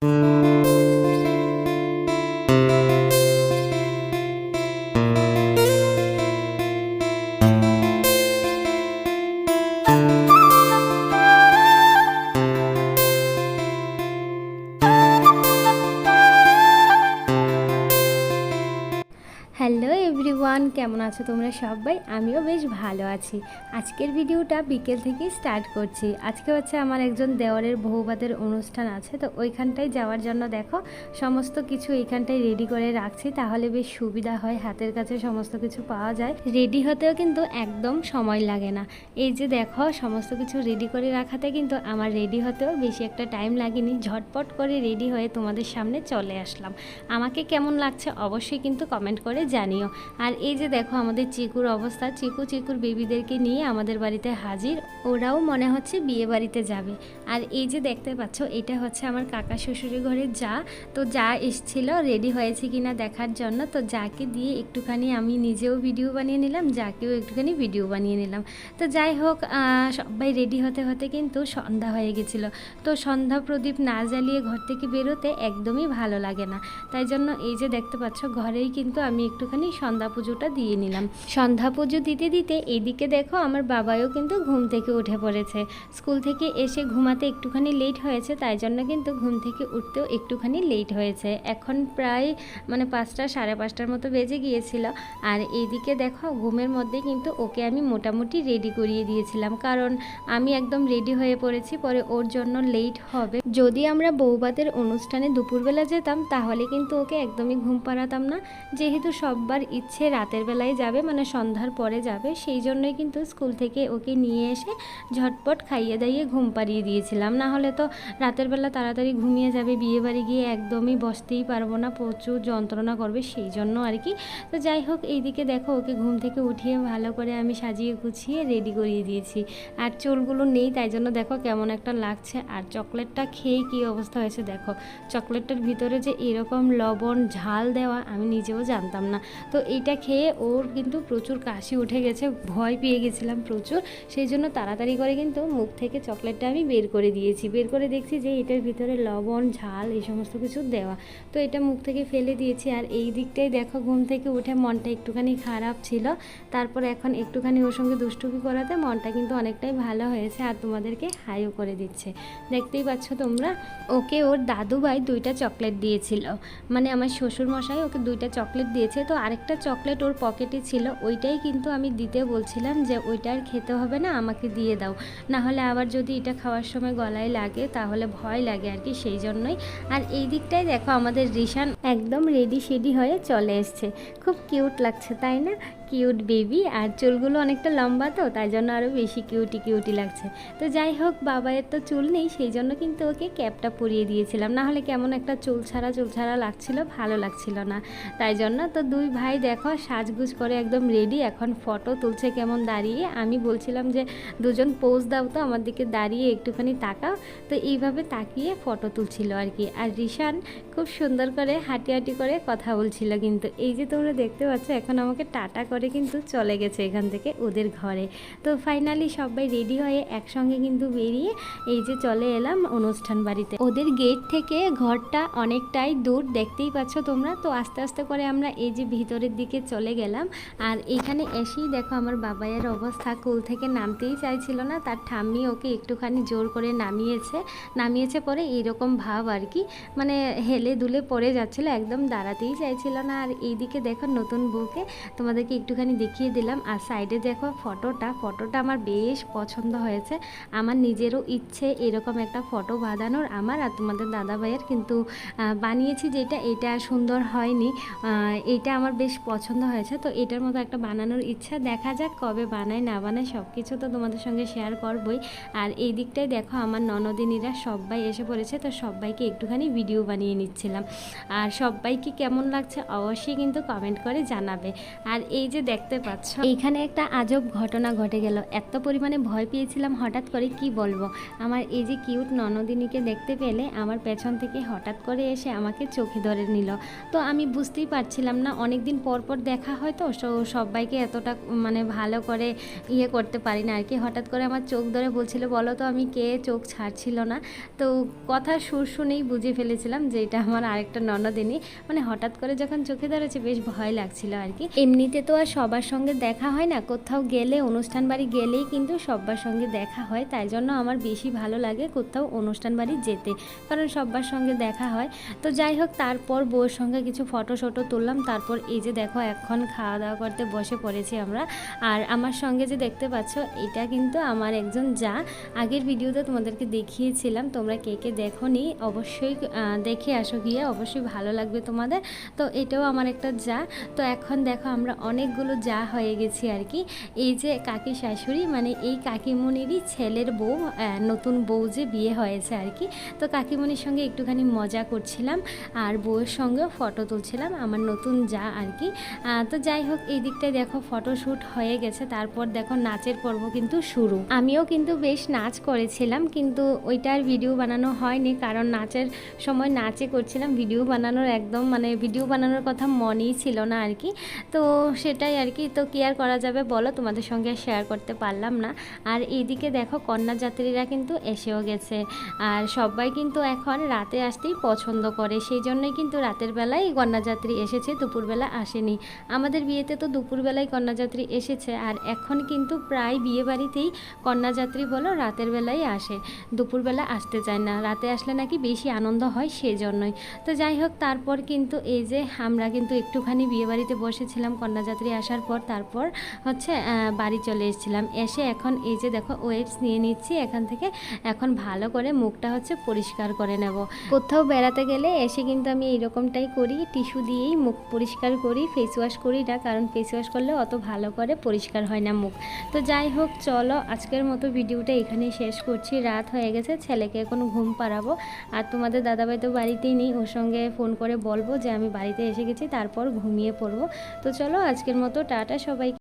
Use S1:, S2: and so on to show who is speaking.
S1: Música everyone, কেমন আছো তোমরা সবাই? আমিও বেশ ভালো আছি। আজকের ভিডিওটা বিকেল থেকেই স্টার্ট করছি। আজকে হচ্ছে আমার একজন দেওয়ারের বহুবাদের অনুষ্ঠান আছে, তো ওইখানটায় যাওয়ার জন্য দেখো, সমস্ত কিছু এইখানটায় রেডি করে রাখছি, তাহলে বেশ সুবিধা হয়, হাতের কাছে সমস্ত কিছু পাওয়া যায়। রেডি হতেও কিন্তু একদম সময় লাগে না। এই যে দেখো, সমস্ত কিছু রেডি করে রাখাতে কিন্তু আমার রেডি হতেও বেশি একটা টাইম লাগেনি। ঝটপট করে রেডি হয়ে তোমাদের সামনে চলে আসলাম। আমাকে কেমন লাগছে অবশ্যই কিন্তু কমেন্ট করে জানিও। আর এই যে দেখো আমাদের চিকুর অবস্থা, চিকু চিকুর বেবিদেরকে নিয়ে আমাদের বাড়িতে হাজির। ওরাও মনে হচ্ছে বিয়ে বাড়িতে যাবে। আর এই যে দেখতে পাচ্ছ, এটা হচ্ছে আমার কাকা শ্বশুরের ঘরে যা। তো যা এসছিল রেডি হয়েছে কিনা দেখার জন্য, তো যাকে দিয়ে একটুখানি আমি নিজেও ভিডিও বানিয়ে নিলাম, যাকেও একটুখানি ভিডিও বানিয়ে নিলাম। তো যাই হোক সবাই রেডি হতে হতে কিন্তু সন্ধ্যা হয়ে গেছিল। তো সন্ধ্যা প্রদীপ না জ্বালিয়ে ঘর থেকে বেরোতে একদমই ভালো লাগে না। তাই জন্য এই যে দেখতে পাচ্ছ, ঘরেই কিন্তু আমি একটুখানি সন্ধ্যা পুজোটা দিয়ে নিলাম। সন্ধ্যা পুজো দিতে দিতে এদিকে দেখো আমার বাবাও কিন্তু ঘুম থেকে উঠে পড়েছে। স্কুল থেকে এসে ঘুমাতে একটুখানি লেট হয়েছে, তাই জন্য কিন্তু ঘুম থেকে উঠতেও একটুখানি লেট হয়েছে। এখন প্রায় মানে পাঁচটা, সাড়ে পাঁচটার মতো বেজে গিয়েছিল। আর এইদিকে দেখো ঘুমের মধ্যে কিন্তু ওকে আমি মোটামুটি রেডি করিয়ে দিয়েছিলাম। কারণ আমি একদম রেডি হয়ে পড়েছি, পরে ওর জন্য লেট হবে। যদি আমরা বৌবাদের অনুষ্ঠানে দুপুরবেলা যেতাম, তাহলে কিন্তু ওকে একদমই ঘুম পাড়াতাম না। যেহেতু সববার ইচ্ছে রাতের বেলায় যাবে মানে সন্ধ্যার পরে যাবে। সেই জন্যই কিন্তু স্কুল থেকে ওকে নিয়ে এসে ঝটপট খাইয়ে দাইয়ে ঘুম পাড়িয়ে দিয়েছিলাম। না হলে তো রাতের বেলা তাড়াতাড়ি ঘুমিয়ে যাবে, বিয়ে বাড়ি গিয়ে একদমই বসতেই পারব না, প্রচুর যন্ত্রণা করবে সেই জন্য আর কি। তো যাই হোক, এইদিকে দেখো ওকে ঘুম থেকে উঠিয়ে ভালো করে আমি সাজিয়ে গুছিয়ে রেডি করিয়ে দিয়েছি। আর চুলগুলো নেই, তাই জন্য দেখো কেমন একটা লাগছে। আর চকলেটটা খেয়ে কী অবস্থা হয়েছে দেখো। চকলেটটার ভিতরে যে এরকম লবণ, ঝাল দেওয়া আমি নিজেও জানতাম না। তো এইটা খেয়ে ওর কিন্তু প্রচুর কাশি উঠে গেছে, ভয় পেয়ে গেছিলাম প্রচুর। সেই জন্য তাড়াতাড়ি করে কিন্তু মুখ থেকে চকলেটটা আমি বের করে দিয়েছি। বের করে দেখছি যে এটার ভিতরে লবণ, ঝাল এই সমস্ত কিছু দেওয়া। তো এটা মুখ থেকে ফেলে দিয়েছি আর এই দিকটাই দেখো, ঘুম থেকে উঠে মনটা একটুখানি খারাপ ছিল। তারপর এখন একটুখানি ওর সঙ্গে দুষ্টুকি করাতে মনটা কিন্তু অনেকটাই ভালো হয়েছে আর তোমাদেরকে হাইও করে দিচ্ছে। দেখতেই পাচ্ছ তোমরা, ওকে ওর দাদু ভাই দুইটা চকলেট দিয়েছিল। মানে আমার শ্বশুর মশাই ওকে দুইটা চকলেট দিয়েছে। তো আরেকটা চকলেট ওর পকেটে ছিল, ওইটাই কিন্তু আমি দিতে বলছিলাম যে ওইটা আর খেতে হবে না, আমাকে দিয়ে দাও। না হলে আবার যদি এটা খাওয়ার সময় গলায় লাগে, তাহলে ভয় লাগে আর কি, সেই জন্যই। আর এই দিকটাই দেখো আমাদের রিশান একদম রেডি শেডি হয়ে চলে এসছে। খুব কিউট লাগছে, তাই না? কিউট বেবি আর চুলগুলো অনেকটা লম্বা তো, তাই জন্য আরও বেশি কিউটি কিউটি লাগছে। তো যাই হোক, বাবায়ের তো চুল নেই, সেই জন্য কিন্তু ওকে ক্যাপটা পরিয়ে দিয়েছিলাম। না হলে কেমন একটা চুল ছাড়া চুল ছাড়া লাগছিল, ভালো লাগছিল না। তাই জন্য তো দুই ভাই দেখো, সাজগুজ করে একদম রেডি এখন ফটো তুলছে কেমন দাঁড়িয়ে। আমি বলছিলাম যে, দুজন পোজ দাও তো, আমার দিকে দাঁড়িয়ে একটুখানি তাকাও। তো এইভাবে তাকিয়ে ফটো তুলছিল আর কি। আর রিশান খুব সুন্দর করে, হাঁটি হাঁটি করে কথা বলছিল কিন্তু। এই যে তোমরা দেখতে পাচ্ছ, এখন আমাকে টাটা করে কিন্তু চলে গেছে এখান থেকে ওদের ঘরে। তো ফাইনালি সবাই রেডি হয়ে একসঙ্গে কিন্তু বেরিয়ে এই যে চলে এলাম অনুষ্ঠান বাড়িতে। ওদের গেট থেকে ঘরটা অনেকটাই দূর, দেখতেই পাচ্ছ তোমরা? তো আস্তে আস্তে করে আমরা এই যে ভিতরের দিকে চলে গেলাম। আর এখানে এসেই দেখো আমার বাবাইয়ের অবস্থা। কুল থেকে নামতেই চাইছিল না, তার ঠাম্মি ওকে একটুখানি জোর করে নামিয়েছে। নামিয়েছে পরে এইরকম ভাব আর কি মানে হেলে দুলে পড়ে যাচ্ছিল, একদম দাঁড়াতেই চাইছিল না। আর এইদিকে দেখো নতুন বউকে তোমাদেরকে একটুখানি দেখিয়ে দিলাম। আর সাইডে দেখো ফটোটা। ফটোটা আমার বেশ পছন্দ হয়েছে। আমার নিজেরও ইচ্ছে এরকম একটা ফটো বাঁধানোর আমার আর তোমাদের দাদা ভাইয়ের কিন্তু বানিয়েছি যেটা। এটা সুন্দর হয়নি। এইটা আমার বেশ পছন্দ হয়েছে। তো এটার মতো একটা বানানোর ইচ্ছা। দেখা যাক কবে বানায়, না বানায় সব কিছু তো তোমাদের সঙ্গে শেয়ার করবই। আর এই দিকটায় দেখো আমার ননদিনীরা সবাই এসে পড়েছে। তো সবাইকে একটুখানি ভিডিও বানিয়ে নিচ্ছিলাম। আর সবাইকে কেমন লাগছে অবশ্যই কিন্তু কমেন্ট করে জানাবে। আর এই যে যে দেখতে পাচ্ছ। এইখানে একটা আজব ঘটনা ঘটে গেল। এত পরিমাণে ভয় পেয়েছিলাম হঠাৎ করে কি বলব? আমার এই যে কিউট ননদিনীকে দেখতে পেলে আমার পেছন থেকে হঠাৎ করে এসে আমাকে চোখে ধরে নিল। তো আমি বুঝতেই পারছিলাম না অনেক দিন পর পর দেখা হয় তো সবাইকে এতটা মানে ভালো করে ইয়ে করতে পারি না আর কি হঠাৎ করে আমার চোখ ধরে বলছিল, বলো তো আমি কে? চোখ ছাড়ছিল না। তো কথা সুর শুনেই বুঝে ফেলেছিলাম যে এটা আমার আরেকটা ননদিনী। মানে হঠাৎ করে যখন চোখে ধরেছে, বেশ ভয় লাগছিল আর কি এমনিতে তো আর সবার সঙ্গে দেখা হয় না, কোথাও গেলে, অনুষ্ঠান বাড়ি গেলেই কিন্তু সবার সঙ্গে দেখা হয়। তাই জন্য আমার বেশি ভালো লাগে কোথাও অনুষ্ঠান বাড়ি যেতে, কারণ সবার সঙ্গে দেখা হয়। তো যাই হোক, তারপর বউয়ের সঙ্গে কিছু ফটো শটো তুললাম। তারপর এই যে দেখো, এখন খাওয়া দাওয়া করতে বসে পড়েছি আমরা। আর আমার সঙ্গে যে দেখতে পাচ্ছ, এটা কিন্তু আমার একজন যা। আগের ভিডিওতে তোমাদেরকে দেখিয়েছিলাম, তোমরা কে কে দেখো নি অবশ্যই দেখে আসো গিয়ে, অবশ্যই ভালো লাগবে তোমাদের। তো এটাও আমার একটা যা। তো এখন দেখো, আমরা অনেকগুলো যা হয়ে গেছি আর কি। এই যে কাকি শাশুড়ি মানে এই কাকিমণিরই ছেলের বউ নতুন বউ যে বিয়ে হয়েছে আর কি। তো কাকিমণির সঙ্গে একটুখানি মজা করছিলাম আর বউয়ের সঙ্গেও ফটো তুলছিলাম আমার নতুন যা আর কি। তো যাই হোক, এই দিকটায় দেখো ফটোশ্যুট হয়ে গেছে, তারপর দেখো নাচের পর্ব কিন্তু শুরু। আমিও কিন্তু বেশ নাচ করেছিলাম, কিন্তু ওইটার ভিডিও বানানো হয়নি, কারণ নাচের সময় নাচে করছিলাম। ভিডিও বানানোর একদম মানে ভিডিও বানানোর কথা মনেই ছিল না আর কি। তো সেটাই আর কি। তো কি আর করা যাবে বলো? তোমাদের সঙ্গে শেয়ার করতে পারলাম না। আর এইদিকে দেখো, কন্যাযাত্রীরা কিন্তু এসেও গেছে। আর সবাই কিন্তু এখন রাতে আসতেই পছন্দ করে। সেই জন্যই কিন্তু রাতের বেলায় কন্যাযাত্রী এসেছে, দুপুরবেলা আসেনি। আমাদের বিয়েতে তো দুপুরবেলায় কন্যাযাত্রী এসেছে। আর এখন কিন্তু প্রায় বিয়ে বাড়িতেই কন্যাযাত্রী বলো রাতের বেলায় আসে। দুপুরবেলা আসতে চায় না। রাতে আসলে নাকি বেশি আনন্দ হয় সেই জন্যই তো যাই হোক, তারপর কিন্তু এই যে আমরা কিন্তু একটুখানি বিয়ে বাড়িতে বসেছিলাম কন্যাযাত্রী আসার পর তারপর হচ্ছে বাড়ি চলে এসেছিলাম। এসে এখন এই যে দেখো ওয়েটস নিয়ে নিচ্ছি। এখান থেকে এখন ভালো করে মুখটা হচ্ছে পরিষ্কার করে নেব। কোথাও বেড়াতে গেলে এসে কিন্তু আমি এইরকমটাই করি। টিস্যু দিয়েই মুখ পরিষ্কার করি ফেস ওয়াশ করি না, কারণ ফেস ওয়াশ করলে অত ভালো করে পরিষ্কার হয় না মুখ। তো যাই হোক, চলো আজকের মতো ভিডিওটা এখানেই শেষ করছি। রাত হয়ে গেছে, ছেলেকে এখন ঘুম পাড়াবো। আর তোমাদের দাদাভাই তো বাড়িতেই নেই, ওর সঙ্গে ফোন করে বলব যে আমি বাড়িতে এসে গেছি, তারপর ঘুমিয়ে পড়ব। তো চলো আজকের মতো টাটা সবাই